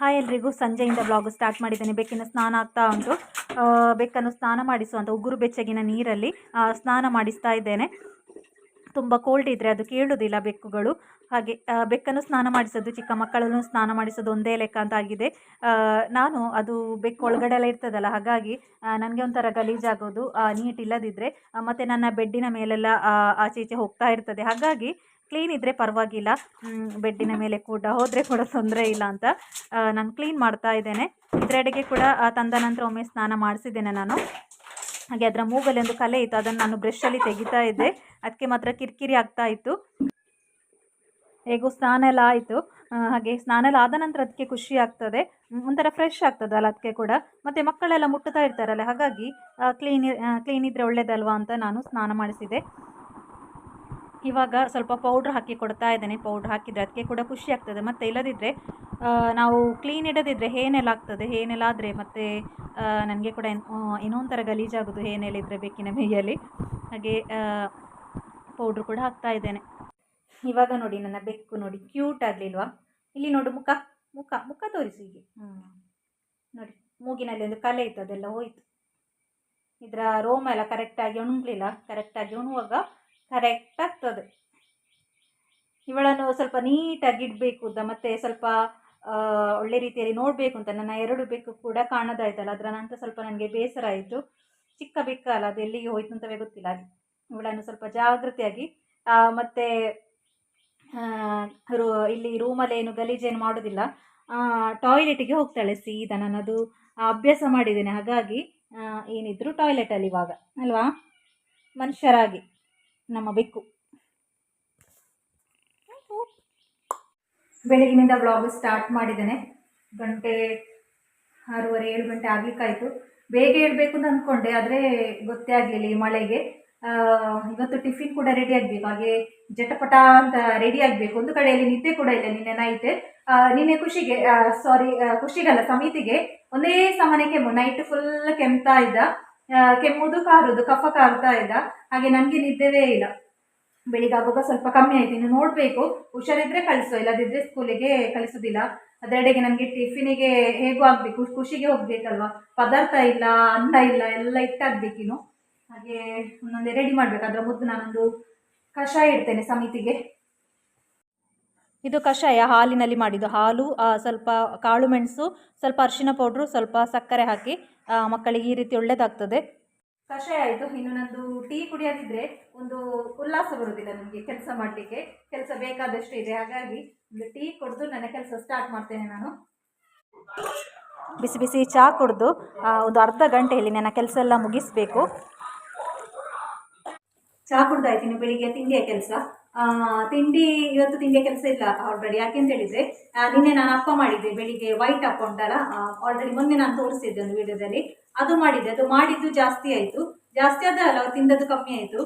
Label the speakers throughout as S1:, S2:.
S1: Hi ಎಲ್ರಿಗೂ. ಸಂಜೆಯಿಂದ blog start ಮಾಡಿದ್ದೇನೆ. ಬೆಕ್ಕಿನ ಸ್ನಾನ ಆಗ್ತಾ ಉಂಟು. ಬೆಕ್ಕನ್ನು ಸ್ನಾನ ಮಾಡಿಸುವಂಥ ಉಗುರು ಬೆಚ್ಚಗಿನ ನೀರಲ್ಲಿ ಸ್ನಾನ ಮಾಡಿಸ್ತಾ ಇದ್ದೇನೆ. ತುಂಬ ಕೋಲ್ಡ್ ಇದ್ದರೆ ಅದು ಕೇಳುವುದಿಲ್ಲ ಬೆಕ್ಕುಗಳು. ಹಾಗೆ ಬೆಕ್ಕನ್ನು ಸ್ನಾನ ಮಾಡಿಸೋದು, ಚಿಕ್ಕ ಮಕ್ಕಳನ್ನು ಸ್ನಾನ ಮಾಡಿಸೋದು ಒಂದೇ ಲೆಕ್ಕ ಅಂತ ಆಗಿದೆ. ನಾನು ಅದು ಬೆಕ್ಕು ಒಳಗಡೆ ಎಲ್ಲ ಇರ್ತದಲ್ಲ, ಹಾಗಾಗಿ ನನಗೆ ಒಂಥರ ಗಲೀಜಾಗೋದು ನೀಟ್ ಇಲ್ಲದಿದ್ದರೆ ಮತ್ತು ನನ್ನ ಬೆಡ್ಡಿನ ಮೇಲೆಲ್ಲ ಆಚೆ ಈಚೆ ಹೋಗ್ತಾ ಇರ್ತದೆ. ಹಾಗಾಗಿ ಕ್ಲೀನ್ ಇದ್ದರೆ ಪರವಾಗಿಲ್ಲ. ಬೆಡ್ಡಿನ ಮೇಲೆ ಕೂಡ ಹೋದರೆ ಕೂಡ ತೊಂದರೆ ಇಲ್ಲ ಅಂತ ನಾನು ಕ್ಲೀನ್ ಮಾಡ್ತಾ ಇದ್ದೇನೆ. ಇದರೆಡೆಗೆ ಕೂಡ ತಂದ ನಂತರ ಒಮ್ಮೆ ಸ್ನಾನ ಮಾಡಿಸಿದ್ದೇನೆ ನಾನು. ಹಾಗೆ ಅದರ ಮೂಗಲ್ಲಿ ಒಂದು ಕಲೆ ಇತ್ತು, ಅದನ್ನು ನಾನು ಬ್ರಷಲ್ಲಿ ತೆಗಿತಾ ಇದ್ದೆ. ಅದಕ್ಕೆ ಮಾತ್ರ ಕಿರಿಕಿರಿ ಆಗ್ತಾ ಇತ್ತು. ಹೇಗೂ ಸ್ನಾನ ಎಲ್ಲ ಆಯಿತು. ಹಾಗೆ ಸ್ನಾನ ಎಲ್ಲ ಆದ ನಂತರ ಅದಕ್ಕೆ ಖುಷಿ ಆಗ್ತದೆ. ಒಂಥರ ಫ್ರೆಶ್ ಆಗ್ತದಲ್ಲ ಅದಕ್ಕೆ ಕೂಡ. ಮತ್ತು ಮಕ್ಕಳೆಲ್ಲ ಮುಟ್ಟುತ್ತಾ ಇರ್ತಾರಲ್ಲ, ಹಾಗಾಗಿ ಕ್ಲೀನ್ ಕ್ಲೀನ್ ಇದ್ದರೆ ಒಳ್ಳೇದಲ್ವಾ ಅಂತ ನಾನು ಸ್ನಾನ ಮಾಡಿಸಿದೆ ಇವಾಗ ಸ್ವಲ್ಪ ಪೌಡ್ರ್ ಹಾಕಿ ಕೊಡ್ತಾ ಇದ್ದೇನೆ. ಪೌಡ್ರ್ ಹಾಕಿದರೆ ಅದಕ್ಕೆ ಕೂಡ ಖುಷಿ ಆಗ್ತದೆ. ಮತ್ತು ಇಲ್ಲದಿದ್ದರೆ ನಾವು ಕ್ಲೀನ್ ಇಡದಿದ್ದರೆ ಹೇನೆಲ್ಲ ಆಗ್ತದೆ. ಹೇನೆಲ್ಲ ಆದರೆ ಮತ್ತು ನನಗೆ ಕೂಡ ಇನ್ನೊಂಥರ ಏನೋ ಒಂಥರ ಗಲೀಜಾಗೋದು ಹೇನೆಲ್ಲಿದ್ದರೆ ಬೆಕ್ಕಿನ ಮೇಯಲ್ಲಿ. ಹಾಗೆ ಪೌಡ್ರ್ ಕೂಡ ಹಾಕ್ತಾ ಇದ್ದೇನೆ. ಇವಾಗ ನೋಡಿ ನನ್ನ ಬೆಕ್ಕು ನೋಡಿ ಕ್ಯೂಟ್ ಆಗಲಿಲ್ವಾ? ಇಲ್ಲಿ ನೋಡು ಮುಖ ಮುಖ ಮುಖ ತೋರಿಸಿ ಹೀಗೆ. ಹ್ಞೂ ನೋಡಿ ಮೂಗಿನಲ್ಲಿ ಒಂದು ಕಲೆ ಇತ್ತು ಅದೆಲ್ಲ ಹೋಯಿತು. ಇದರ ರೋಮ ಎಲ್ಲ ಕರೆಕ್ಟಾಗಿ ಒಣಗಲಿಲ್ಲ. ಕರೆಕ್ಟಾಗಿ ಒಣಗುವಾಗ ಕರೆಕ್ಟ್ ಆಗ್ತದೆ ಇವಳನ್ನು ಸ್ವಲ್ಪ ನೀಟಾಗಿ ಇಡಬೇಕು ಮತ್ತು ಸ್ವಲ್ಪ ಒಳ್ಳೆ ರೀತಿಯಲ್ಲಿ ನೋಡಬೇಕು ಅಂತ, ನನ್ನ ಎರಡು ಬೆಕ್ಕು ಕೂಡ ಕಾಣದಾಯ್ತಲ್ಲ, ಅದರ ನಂತರ ಸ್ವಲ್ಪ ನನಗೆ ಬೇಸರ ಆಯಿತು. ಚಿಕ್ಕ ಬೆಕ್ಕಲ್ಲ ಅದು ಎಲ್ಲಿಗೆ ಹೋಯ್ತು ಅಂತವೇ ಗೊತ್ತಿಲ್ಲ ಹಾಗೆ. ಇವಳನ್ನು ಸ್ವಲ್ಪ ಜಾಗೃತಿಯಾಗಿ ಮತ್ತೆ ರೂ- ಇಲ್ಲಿ ರೂಮಲ್ಲಿ ಏನು ಗಲೀಜೇನು ಮಾಡೋದಿಲ್ಲ. ಟಾಯ್ಲೆಟಿಗೆ ಹೋಗ್ತಾಳೆ ಸೀದಾ, ನನ್ನದು ಅಭ್ಯಾಸ ಮಾಡಿದ್ದೇನೆ, ಹಾಗಾಗಿ ಏನಿದ್ರು ಟಾಯ್ಲೆಟಲ್ಲಿ ಇವಾಗ, ಅಲ್ವಾ? ಮನುಷ್ಯರಾಗಿ. ನಮ್ಮ ಬೆಕ್ಕು ಬೆಳಗಿನಿಂದ ಬ್ಲಾಗ್ ಸ್ಟಾರ್ಟ್ ಮಾಡಿದ್ದೇನೆ. ಗಂಟೆ ಆರೂವರೆ, ಏಳು ಗಂಟೆ ಆಗ್ಲಿಕ್ಕಾಯಿತು. ಬೇಗ ಹೇಳ್ಬೇಕು ಅಂತ ಅಂದ್ಕೊಂಡೆ ಆದರೆ ಗೊತ್ತೇ ಆಗಲಿಲ್ಲ ಈ ಮಳೆಗೆ. ಇವತ್ತು ಟಿಫಿನ್ ಕೂಡ ರೆಡಿ ಆಗಬೇಕು. ಹಾಗೆ ಜಟಪಟ ಅಂತ ರೆಡಿ ಆಗಬೇಕು. ಒಂದು ಕಡೆಯಲ್ಲಿ ನಿದ್ದೆ ಕೂಡ ಇಲ್ಲ ನಿನ್ನೆ ನೈಟ್ ನಿನ್ನೆ ಖುಷಿಗೆ ಸಾರಿ ಖುಷಿಗಲ್ಲ, ಸಮಿತಿಗೆ. ಒಂದೇ ಸಮಾನೆ ಕೆಮ್ಮು. ನೈಟ್ ಫುಲ್ ಕೆಮ್ತಾ ಇದ್ದ. ಕೆಮ್ಮುದು, ಕಾರುದು, ಕಫ ಕಾರ್ತಾ ಇಲ್ಲ. ಹಾಗೆ ನನಗೆ ನಿದ್ದೆವೇ ಇಲ್ಲ. ಬೆಳಿಗ್ಗೆ ಆಗುವಾಗ ಸ್ವಲ್ಪ ಕಮ್ಮಿ ಆಯ್ತು. ಇನ್ನು ನೋಡಬೇಕು. ಹುಷಾರಿದ್ರೆ ಕಳಿಸೋ. ಇಲ್ಲದಿದ್ದರೆ ಸ್ಕೂಲಿಗೆ ಕಳಿಸೋದಿಲ್ಲ. ಅದರೆಡೆಗೆ ನನಗೆ ಟಿಫಿನಿಗೆ ಹೇಗೂ ಆಗಬೇಕು. ಖುಷಿಗೆ ಹೋಗ್ಬೇಕಲ್ವಾ? ಪದಾರ್ಥ ಇಲ್ಲ, ಅನ್ನ ಇಲ್ಲ, ಎಲ್ಲ ಇಟ್ಟಾಗಬೇಕಿನ್ನು ಹಾಗೆ ಒಂದೊಂದೇ ರೆಡಿ ಮಾಡಬೇಕು. ಅದರ ಮುದ್ದು ನಾನೊಂದು ಕಷಾಯ ಇಡ್ತೇನೆ ಸಮಿತಿಗೆ. ಇದು ಕಷಾಯ ಹಾಲಿನಲ್ಲಿ ಮಾಡಿದ್ದು. ಹಾಲು ಸ್ವಲ್ಪ ಕಾಳು ಮೆಣಸು, ಸ್ವಲ್ಪ ಅರಿಶಿನ ಪೌಡ್ರು, ಸ್ವಲ್ಪ ಸಕ್ಕರೆ ಹಾಕಿ ಮಕ್ಕಳಿಗೆ ಈ ರೀತಿ ಒಳ್ಳೆಯದಾಗ್ತದೆ ಕಷಾಯ ಆಯಿತು. ಇನ್ನು ನಂದು ಟೀ ಕುಡಿಯೋದಿದ್ರೆ ಒಂದು ಉಲ್ಲಾಸ ಬರುವುದಿಲ್ಲ ನನಗೆ ಕೆಲಸ ಮಾಡಲಿಕ್ಕೆ. ಕೆಲಸ ಬೇಕಾದಷ್ಟು ಇದೆ. ಹಾಗಾಗಿ ಒಂದು ಟೀ ಕುಡಿದು ನನ್ನ ಕೆಲಸ ಸ್ಟಾರ್ಟ್ ಮಾಡ್ತೇನೆ ನಾನು. ಬಿಸಿ ಬಿಸಿ ಚಹಾ ಕುಡಿದು ಒಂದು ಅರ್ಧ ಗಂಟೆಯಲ್ಲಿ ನನ್ನ ಕೆಲಸ ಎಲ್ಲ ಮುಗಿಸ್ಬೇಕು. ಚಹಾ ಕುಡ್ದಾಯ್ತೀನಿ ಬೆಳಿಗ್ಗೆ ತಿಂಡಿಯ ಕೆಲಸ. ತಿಂಡಿ ಇವತ್ತು ತಿಂಡಿಯ ಕೆಲಸ ಇಲ್ಲ ಆಲ್ರೆಡಿ ಯಾಕೆಂತ ಹೇಳಿದ್ರೆ ಆ, ನಿನ್ನೆ ನಾನು ಅಪ್ಪ ಮಾಡಿದ್ದೆ ಬೆಳಿಗ್ಗೆ ವೈಟ್ ಅಪ್ಪ ಉಂಟಲ್ಲ ಆಲ್ರೆಡಿ ಮೊನ್ನೆ ನಾನು ತೋರಿಸಿದ್ದೆ ಒಂದು ವಿಡಿಯೋದಲ್ಲಿ ಅದು ಮಾಡಿದ್ದೆ. ಅದು ಮಾಡಿದ್ದು ಜಾಸ್ತಿ ಆಯಿತು. ಜಾಸ್ತಿ ಆದ ಅಲ್ಲ ತಿಂದದ್ದು ಕಮ್ಮಿ ಆಯಿತು.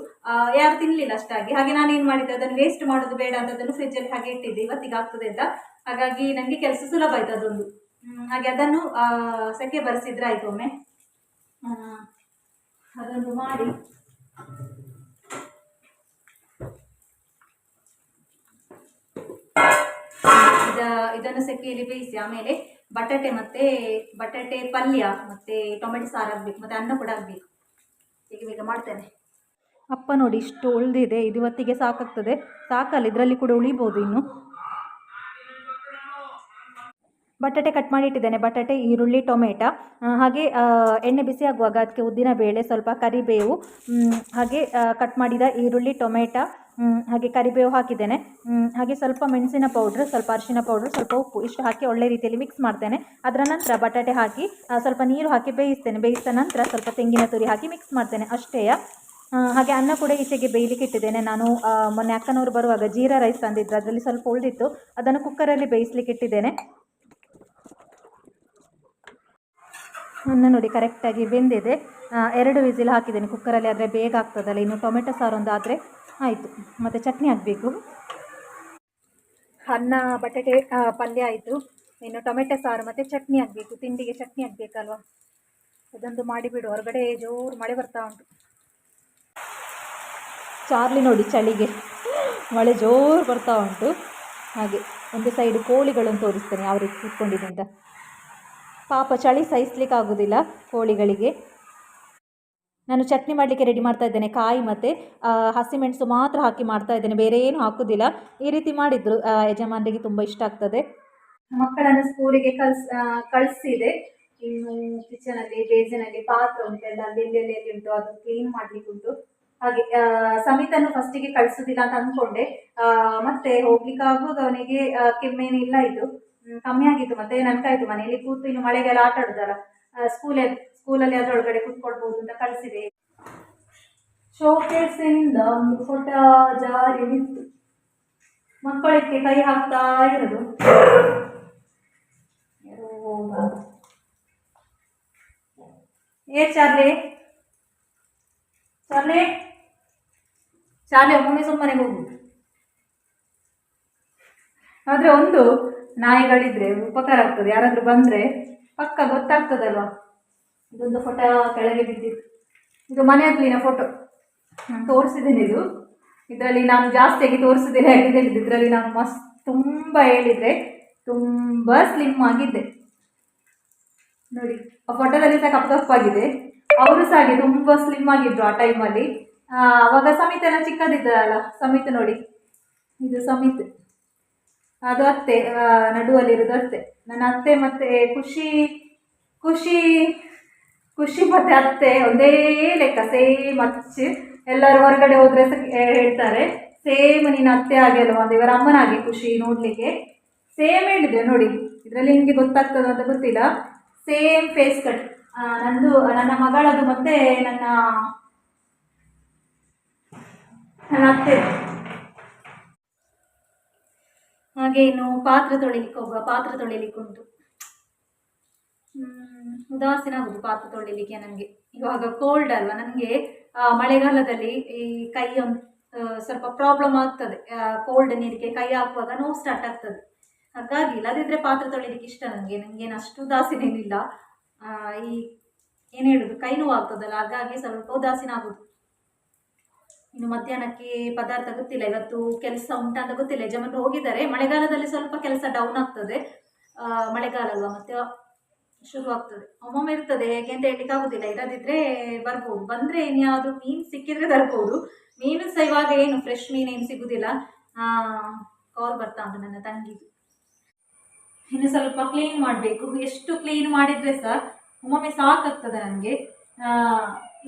S1: ಯಾರು ತಿನ್ನಲಿಲ್ಲ ಅಷ್ಟಾಗಿ. ಹಾಗೆ ನಾನು ಏನು ಮಾಡಿದ್ದೆ ಅದನ್ನು ವೇಸ್ಟ್ ಮಾಡೋದು ಬೇಡ ಅಂತ ಅದನ್ನು ಫ್ರಿಜ್ಜಲ್ಲಿ ಹಾಗೆ ಇಟ್ಟಿದ್ದೆ. ಇವತ್ತಿಗೆ ಆಗ್ತದೆ ಅಂತ. ಹಾಗಾಗಿ ನನಗೆ ಕೆಲಸ ಸುಲಭ ಆಯ್ತು ಅದೊಂದು. ಹಾಗೆ ಅದನ್ನು ಆ, ಸೆಕೆ ಬರೆಸಿದ್ರೆ ಆಯ್ತು ಒಮ್ಮೆ. ಆ, ಅದೊಂದು ಮಾಡಿ. ಇದನ್ನು ಸೆಕೆಯಲ್ಲಿ ಬೇಯಿಸಿ, ಆಮೇಲೆ ಬಟಾಟೆ ಮತ್ತೆ ಬಟಾಟೆ ಪಲ್ಯ ಮತ್ತೆ ಟೊಮೆಟೊ ಸಾರು ಆಗಬೇಕು, ಮತ್ತೆ ಅನ್ನ ಕೂಡ ಆಗಬೇಕು. ಈಗ ಬೇಗ ಮಾಡ್ತೇನೆ. ಅಪ್ಪ ನೋಡಿ ಇಷ್ಟು ಉಳಿದಿದೆ, ಇದು ಹೊತ್ತಿಗೆ ಸಾಕಾಗ್ತದೆ. ಸಾಕಲ್ಲ, ಇದರಲ್ಲಿ ಕೂಡ ಉಳಿಬೋದು ಇನ್ನು. ಬಟಾಟೆ ಕಟ್ ಮಾಡಿ ಇಟ್ಟಿದ್ದೇನೆ. ಬಟಾಟೆ, ಈರುಳ್ಳಿ, ಟೊಮೆಟೊ. ಹಾಗೆ ಎಣ್ಣೆ ಬಿಸಿ ಆಗುವಾಗ ಅದಕ್ಕೆ ಉದ್ದಿನ ಬೇಳೆ, ಸ್ವಲ್ಪ ಕರಿಬೇವು ಹಾಗೆ ಕಟ್ ಮಾಡಿದ ಈರುಳ್ಳಿ, ಟೊಮೆಟೊ ಹಾಗೆ ಕರಿಬೇವು ಹಾಕಿದ್ದೇನೆ. ಹಾಗೆ ಸ್ವಲ್ಪ ಮೆಣಸಿನ ಪೌಡ್ರ್ ಸ್ವಲ್ಪ ಅರಿಶಿನ ಪೌಡ್ರ್ ಸ್ವಲ್ಪ ಉಪ್ಪು ಇಷ್ಟು ಹಾಕಿ ಒಳ್ಳೆ ರೀತಿಯಲ್ಲಿ ಮಿಕ್ಸ್ ಮಾಡ್ತೇನೆ. ಅದರ ನಂತರ ಬಟಾಟೆ ಹಾಕಿ ಸ್ವಲ್ಪ ನೀರು ಹಾಕಿ ಬೇಯಿಸ್ತೇನೆ. ಬೇಯಿಸಿದ ನಂತರ ಸ್ವಲ್ಪ ತೆಂಗಿನ ತುರಿ ಹಾಕಿ ಮಿಕ್ಸ್ ಮಾಡ್ತೇನೆ ಅಷ್ಟೇ. ಹಾಗೆ ಅನ್ನ ಕೂಡ ಈಚೆಗೆ ಬೇಯಲಿಕ್ಕೆ ಇಟ್ಟಿದ್ದೇನೆ. ನಾನು ಮೊನ್ನೆ ಅಕ್ಕನವರು ಬರುವಾಗ ಜೀರಾ ರೈಸ್ ತಂದಿದ್ದರು ಅದರಲ್ಲಿ ಸ್ವಲ್ಪ ಉಳಿದಿತ್ತು. ಅದನ್ನು ಕುಕ್ಕರಲ್ಲಿ ಬೇಯಿಸ್ಲಿಕ್ಕೆ ಇಟ್ಟಿದ್ದೇನೆ. ಅನ್ನ ನೋಡಿ ಕರೆಕ್ಟಾಗಿ ಬೆಂದಿದೆ. ಎರಡು ವಿಸಿಲ್ ಹಾಕಿದ್ದೇನೆ ಕುಕ್ಕರಲ್ಲಿ ಆದರೆ ಬೇಗ ಆಗ್ತದಲ್ಲ. ಇನ್ನು ಟೊಮೆಟೊ ಸಾರು ಒಂದು ಆದರೆ ಆಯಿತು, ಮತ್ತು ಚಟ್ನಿ ಹಾಕಬೇಕು. ಅನ್ನ, ಬಟಾಟೆ ಪಲ್ಯ ಆಯಿತು. ಇನ್ನು ಟೊಮೆಟೊ ಸಾರು ಮತ್ತು ಚಟ್ನಿ ಹಾಕಬೇಕು, ತಿಂಡಿಗೆ ಚಟ್ನಿ ಹಾಕಬೇಕಲ್ವ? ಅದೊಂದು ಮಾಡಿಬಿಡು, ಹೊರಗಡೆ ಜೋರು ಮಳೆ ಬರ್ತಾ ಉಂಟು. ಚಾರ್ಲಿ ನೋಡಿ ಚಳಿಗೆ. ಮಳೆ ಜೋರು ಬರ್ತಾ ಉಂಟು. ಹಾಗೆ, ಒಂದು ಸೈಡ್ ಕೋಳಿಗಳನ್ನು ತೋರಿಸ್ತೇನೆ, ಯಾವ ರೀತಿ ಕೂತ್ಕೊಂಡಿದೆ ಅಂತ. ಪಾಪ ಚಳಿ ಸಹಿಸ್ಲಿಕ್ಕೆ ಆಗೋದಿಲ್ಲ ಕೋಳಿಗಳಿಗೆ. ನಾನು ಚಟ್ನಿ ಮಾಡಲಿಕ್ಕೆ ರೆಡಿ ಮಾಡ್ತಾ ಇದ್ದೇನೆ, ಕಾಯಿ ಮತ್ತು ಹಸಿಮೆಣಸು ಮಾತ್ರ ಹಾಕಿ ಮಾಡ್ತಾ ಇದ್ದೇನೆ, ಬೇರೆ ಏನು ಹಾಕೋದಿಲ್ಲ. ಈ ರೀತಿ ಮಾಡಿದ್ರು ಯಜಮಾನರಿಗೆ ತುಂಬ ಇಷ್ಟ ಆಗ್ತದೆ. ಮಕ್ಕಳನ್ನು ಸ್ಕೂಲಿಗೆ ಕಲ್ಸ್ ಕಳಿಸಿದೆ. ಇನ್ನು ಕಿಚನಲ್ಲಿ ಬೇಸಿನಲ್ಲಿ ಪಾತ್ರ ಉಂಟೆಲ್ಲ ಅಲ್ಲಿ ಉಂಟು, ಅದು ಕ್ಲೀನ್ ಮಾಡ್ಲಿಕ್ಕೆ ಉಂಟು. ಹಾಗೆ ಸಮಿತನ್ನು ಫಸ್ಟಿಗೆ ಕಳಿಸೋದಿಲ್ಲ ಅಂತ ಅಂದ್ಕೊಂಡೆ. ಮತ್ತೆ ಹೋಗ್ಲಿಕ್ಕೆ ಆಗುವಾಗ ಅವನಿಗೆ ಕೆಮ್ಮೇನಿಲ್ಲ ಇದು. ಕಮ್ಮಿ ಆಗಿತ್ತು ಮತ್ತೆ, ನನ್ಕಾಯ್ತು ಮನೆಯಲ್ಲಿ ಕೂತು ಇನ್ನು ಮಳೆಗೆಲ್ಲ ಆಟ ಆಡುದಲ್ಲ. ಸ್ಕೂಲಲ್ಲಿ ಸ್ಕೂಲಲ್ಲಿ ಒಳಗಡೆ ಕುತ್ಕೊಳ್ಬಹುದು ಅಂತ ಕಳಿಸಿದೆ. ಶೋಕೇಸಿಂದ ಇಂದ ಫೋಟೋ ಜಾರಿ ನಿಂತು ಮಕ್ಕಳಿಗೆ ಕೈ ಹಾಕ್ತಾ ಇರೋದು. ಏ, ಚಾರ್ಲಿ. ಚಾರ್ಲಿ. ಚಾರ್ಲಿ, ಒಮ್ಮೆ ಸುಮ್ಮನೆ ಹೋಗು. ಆದ್ರೆ ಒಂದು ನಾಯಿಗಳಿದ್ರೆ ಉಪಕಾರ ಆಗ್ತದೆ. ಯಾರಾದ್ರೂ ಬಂದ್ರೆ ಪಕ್ಕ ಗೊತ್ತಾಗ್ತದಲ್ವಾ? ಇದೊಂದು ಫೋಟೋ ಕೆಳಗೆ ಬಿದ್ದಿತ್ತು ಇದು ಮನೆ ಹತ್ತಿನ ಫೋಟೋ ನಾನು ತೋರಿಸಿದ್ದೇನೆ ಇದು. ಇದರಲ್ಲಿ ನಾನು ಜಾಸ್ತಿಯಾಗಿ ತೋರಿಸಿದ್ದೇನೆ ಯಾಕೆ ಹೇಳಿದ್ದು ಇದರಲ್ಲಿ ನಾನು ಮಸ್ತ್ ತುಂಬ ಹೇಳಿದರೆ ತುಂಬ ಸ್ಲಿಮ್ ಆಗಿದ್ದೆ. ನೋಡಿ, ಆ ಫೋಟೋದಲ್ಲಿ ಸಹ ಕಪ್ ಕಪ್ಪಾಗಿದೆ. ಅವರು ಸಹ ಹಾಗೆ ತುಂಬ ಸ್ಲಿಮ್ ಆಗಿದ್ರು ಆ ಟೈಮಲ್ಲಿ ಅವಾಗ ಸಮಿತ ಎಲ್ಲ ಚಿಕ್ಕದಿದ್ದಲ್ಲ? ಸಮಿತ ನೋಡಿ. ಇದು ಸಮಿತ್. ಅದು ಅತ್ತೆ ನಡುವಲ್ಲಿರೋದು ಅತ್ತೆ. ನನ್ನ ಅತ್ತೆ ಮತ್ತೆ ಖುಷಿ ಖುಷಿ. ಖುಷಿ ಮತ್ತೆ ಅತ್ತೆ, ಒಂದೇ ಲೆಕ್ಕ ಸೇಮ್ ಅಚ್ಚು. ಎಲ್ಲರೂ ಹೊರಗಡೆ ಹೋದ್ರೆ ಹೇಳ್ತಾರೆ ಸೇಮ್ ನಿನ್ನ ಅತ್ತೆ ಆಗಿ ಅಲ್ವಾ? ಒಂದು ಇವರ ಅಮ್ಮನಾಗಿ ಖುಷಿ ನೋಡ್ಲಿಕ್ಕೆ. ಸೇಮ್ ಹೇಳಿದ್ರೆ ನೋಡಿ. ಇದರಲ್ಲಿ ನಿಮಗೆ ಗೊತ್ತಾಗ್ತದ ಅಂತ ಗೊತ್ತಿಲ್ಲ. ಸೇಮ್ ಫೇಸ್ ಕಟ್ ನಂದು, ನನ್ನ ಮಗಳದು ಮತ್ತೆ ನನ್ನ ನನ್ನ ಅತ್ತೆ. ಹಾಗೆ ಇನ್ನು ಪಾತ್ರೆ ತೊಳಿಲಿಕ್ಕೆ ಹೋಗುವ? ಪಾತ್ರೆ ತೊಳಿಲಿಕ್ಕೆ ಉಂಟು. ಉದಾಸೀನ ಆಗುದು ಪಾತ್ರೆ ತೊಳಿಲಿಕ್ಕೆ ನನಗೆ ಇವಾಗ ಕೋಲ್ಡ್ ಅಲ್ವಾ? ನನಗೆ ಮಳೆಗಾಲದಲ್ಲಿ ಈ ಕೈ ಸ್ವಲ್ಪ ಪ್ರಾಬ್ಲಮ್ ಆಗ್ತದೆ. ಕೋಲ್ಡ್ ನೀರಿಗೆ ಕೈ ಹಾಕುವಾಗ ನೋವು ಸ್ಟಾರ್ಟ್ ಆಗ್ತದೆ. ಹಾಗಾಗಿ ಇಲ್ಲದಿದ್ದರೆ ಪಾತ್ರೆ ತೊಳಿಲಿಕ್ಕೆ ಇಷ್ಟ ನನಗೆ. ನನಗೇನು ಅಷ್ಟು ಉದಾಸೀನೇನಿಲ್ಲ ಈ, ಏನು ಹೇಳೋದು? ಕೈ ನೋವು ಆಗ್ತದಲ್ಲ. ಹಾಗಾಗಿ ಸ್ವಲ್ಪ ಉದಾಸೀನ ಆಗೋದು. ಇನ್ನು ಮಧ್ಯಾಹ್ನಕ್ಕೆ ಪದಾರ್ಥ ಗೊತ್ತಿಲ್ಲ. ಇವತ್ತು ಕೆಲಸ ಉಂಟಾ ಅಂತ ಗೊತ್ತಿಲ್ಲ. ಜಮನ್ ಹೋಗಿದ್ದಾರೆ. ಮಳೆಗಾಲದಲ್ಲಿ ಸ್ವಲ್ಪ ಕೆಲಸ ಡೌನ್ ಆಗ್ತದೆ. ಮಳೆಗಾಲ ಅಲ್ವಾ? ಮತ್ತೆ ಶುರು ಆಗ್ತದೆ ಒಮ್ಮೊಮ್ಮೆ ಇರ್ತದೆ, ಹೇಗೆ ಅಂತ ಹೇಳಲಿಕ್ಕೆ ಆಗುದಿಲ್ಲ. ಇಲ್ಲದಿದ್ರೆ ಬರ್ಬೋದು. ಬಂದ್ರೆ ಇನ್ಯಾವುದು ಮೀನು ಸಿಕ್ಕಿದ್ರೆ ತರ್ಬೋದು. ಮೀನು ಸಹ ಇವಾಗ ಏನು ಫ್ರೆಶ್ ಮೀನು ಏನು ಸಿಗುದಿಲ್ಲ. ಕಾಲ್ ಬರ್ತಾ ಉಂಟು ನನ್ನ ತಂಗಿದು. ಇನ್ನು ಸ್ವಲ್ಪ ಕ್ಲೀನ್ ಮಾಡಬೇಕು. ಎಷ್ಟು ಕ್ಲೀನ್ ಮಾಡಿದ್ರೆ ಸಹ ಒಮ್ಮೊಮ್ಮೆ ಸಾಕಾಗ್ತದೆ ನನಗೆ.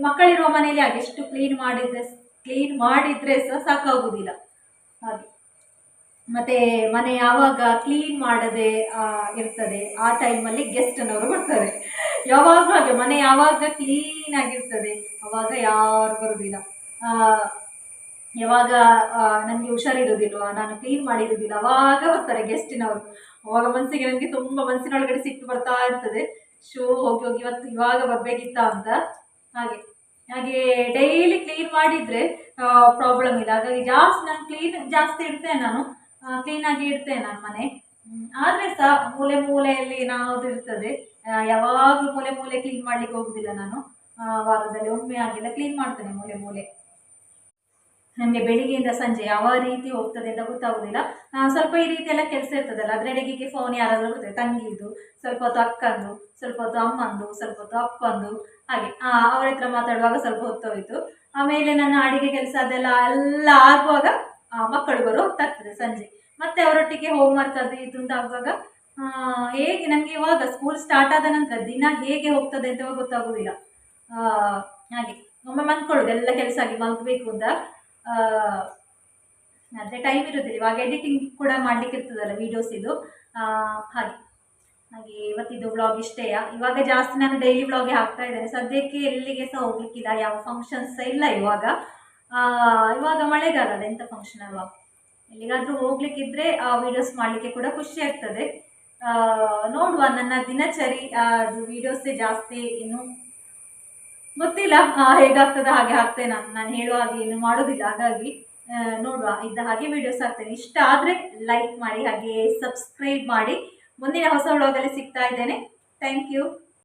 S1: ಮಕ್ಕಳಿರುವ ಮನೆಯಲ್ಲಿ ಹಾಗೆ ಎಷ್ಟು ಕ್ಲೀನ್ ಮಾಡಿದ್ರೆ ಕ್ಲೀನ್ ಮಾಡಿದ್ರೆ ಸಹ ಸಾಕಾಗುವುದಿಲ್ಲ ಹಾಗೆ. ಮತ್ತೆ ಮನೆ ಯಾವಾಗ ಕ್ಲೀನ್ ಮಾಡದೆ ಇರ್ತದೆ ಆ ಟೈಮಲ್ಲಿ ಗೆಸ್ಟ್ನವರು ಬರ್ತಾರೆ. ಯಾವಾಗಲೂ ಹಾಗೆ ಮನೆ ಯಾವಾಗ ಕ್ಲೀನ್ ಆಗಿರ್ತದೆ ಅವಾಗ ಯಾರು ಬರೋದಿಲ್ಲ. ಆ, ಯಾವಾಗ ನನಗೆ ಹುಷಾರಿರೋದಿಲ್ವಾ ನಾನು ಕ್ಲೀನ್ ಮಾಡಿರೋದಿಲ್ಲ ಅವಾಗ ಬರ್ತಾರೆ ಗೆಸ್ಟಿನವರು ಅವಾಗ ಮನಸ್ಸಿಗೆ ನನಗೆ ತುಂಬ ಮನಸ್ಸಿನೊಳಗಡೆ ಸಿಟ್ಟು ಬರ್ತಾ ಇರ್ತದೆ. ಶೋ ಹೋಗಿ ಹೋಗಿ ಇವತ್ತು ಇವಾಗ ಬರಬೇಕಿತ್ತ ಅಂತ. ಹಾಗೆ ಹಾಗೆ ಡೈಲಿ ಕ್ಲೀನ್ ಮಾಡಿದರೆ ಪ್ರಾಬ್ಲಮ್ ಇಲ್ಲ. ಹಾಗಾಗಿ ಜಾಸ್ತಿ ನಾನು ಕ್ಲೀನ್ ಜಾಸ್ತಿ ಇಡ್ತೇನೆ ನಾನು. ಕ್ಲೀನಾಗಿ ಇಡ್ತೇನೆ ನಾನು ಮನೆ. ಆದರೆ ಸಹ ಮೂಲೆ ಮೂಲೆಯಲ್ಲಿ ಏನಾದ್ರು ಇರ್ತದೆ. ಯಾವಾಗ್ಲೂ ಮೂಲೆ ಮೂಲೆ ಕ್ಲೀನ್ ಮಾಡ್ಲಿಕ್ಕೆ ಹೋಗುದಿಲ್ಲ ನಾನು. ವಾರದಲ್ಲಿ ಒಮ್ಮೆ ಆಗಿಲ್ಲ ಕ್ಲೀನ್ ಮಾಡ್ತೇನೆ ಮೂಲೆ ಮೂಲೆ. ನಮಗೆ ಬೆಳಿಗ್ಗೆಯಿಂದ ಸಂಜೆ ಯಾವ ರೀತಿ ಹೋಗ್ತದೆ ಅಂತ ಗೊತ್ತಾಗೋದಿಲ್ಲ. ಸ್ವಲ್ಪ ಈ ರೀತಿ ಎಲ್ಲ ಕೆಲಸ ಇರ್ತದಲ್ಲ ಅದರಡೆಗೆ ಫೋನ್ ಯಾರಾದರೂ ಬರ್ತದೆ ತಂಗಿದು, ಸ್ವಲ್ಪ ಹೊತ್ತು ಅಕ್ಕಂದು, ಸ್ವಲ್ಪ ಹೊತ್ತು ಅಮ್ಮಂದು, ಸ್ವಲ್ಪ ಹೊತ್ತು ಅಪ್ಪಂದು, ಹಾಗೆ. ಅವ್ರ ಹತ್ರ ಮಾತಾಡುವಾಗ ಸ್ವಲ್ಪ ಹೊತ್ತು ಆಮೇಲೆ ನನ್ನ ಅಡಿಗೆ ಕೆಲಸ ಅದೆಲ್ಲ ಎಲ್ಲ ಆಗುವಾಗ ಮಕ್ಕಳು ಬರೋ ಹೊತ್ತಾಗ್ತದೆ ಸಂಜೆ. ಮತ್ತೆ ಅವರೊಟ್ಟಿಗೆ ಹೋಮ್ವರ್ಕ್ ಅದು ಇದು ಅಂತ ಆಗುವಾಗ ಹೇಗೆ ನನಗೆ ಇವಾಗ ಸ್ಕೂಲ್ ಸ್ಟಾರ್ಟ್ ಆದ ನಂತರ ದಿನ ಹೇಗೆ ಹೋಗ್ತದೆ ಅಂತ ಗೊತ್ತಾಗೋದಿಲ್ಲ. ಹಾಗೆ ಒಮ್ಮೆ ಅಂದ್ಕೊಳ್ಳೋದು ಎಲ್ಲ ಕೆಲಸ ಆಗಿ ಮಲಗಬೇಕು ಅಂತ. ಆದರೆ ಟೈಮ್ ಇರೋದಿಲ್ಲ, ಇವಾಗ ಎಡಿಟಿಂಗ್ ಕೂಡ ಮಾಡಲಿಕ್ಕೆ ಇರ್ತದಲ್ಲ ವೀಡಿಯೋಸ್ ಇದು. ಹಾಗೆ ಹಾಗೆ ಇವತ್ತಿದ್ದು ವ್ಲಾಗ್ ಇಷ್ಟೇ. ಇವಾಗ ಜಾಸ್ತಿ ನಾನು ಡೈಲಿ ವ್ಲಾಗೆ ಹಾಕ್ತಾ ಇದ್ದೇನೆ. ಸದ್ಯಕ್ಕೆ ಎಲ್ಲಿಗೆ ಸಹ ಹೋಗ್ಲಿಕ್ಕಿಲ್ಲ, ಯಾವ ಫಂಕ್ಷನ್ಸ್ ಇಲ್ಲ ಇವಾಗ. ಇವಾಗ ಮಳೆಗಾಲ ಅಲ್ಲ ಎಂಥ ಫಂಕ್ಷನ್ ಅಲ್ವಾ? ಎಲ್ಲಿಗಾದರೂ ಹೋಗ್ಲಿಕ್ಕಿದ್ರೆ ಆ ವಿಡಿಯೋಸ್ ಮಾಡಲಿಕ್ಕೆ ಕೂಡ ಖುಷಿ ಆಗ್ತದೆ. ನೋಡುವ ನನ್ನ ದಿನಚರಿ ಅದು ವೀಡಿಯೋಸೇ ಜಾಸ್ತಿ ಇನ್ನು ಗೊತ್ತಿಲ್ಲ ಹೇಗಾಗ್ತದೆ, ಹಾಗೆ ಹಾಕ್ತೇನೆ ನಾನು ನಾನು ಹೇಳುವ ಹಾಗೆ ಏನು ಮಾಡೋದಿಲ್ಲ, ಹಾಗಾಗಿ ನೋಡುವ, ಇದ್ದ ಹಾಗೆ ವೀಡಿಯೋಸ್ ಹಾಕ್ತೇನೆ ಇಷ್ಟ ಆದರೆ ಲೈಕ್ ಮಾಡಿ ಹಾಗೆ ಸಬ್ಸ್ಕ್ರೈಬ್ ಮಾಡಿ. ಮುಂದಿನ ಹೊಸ ವ್ಲಾಗಲ್ಲಿ ಸಿಗ್ತಾ ಇದ್ದೇನೆ. Thank you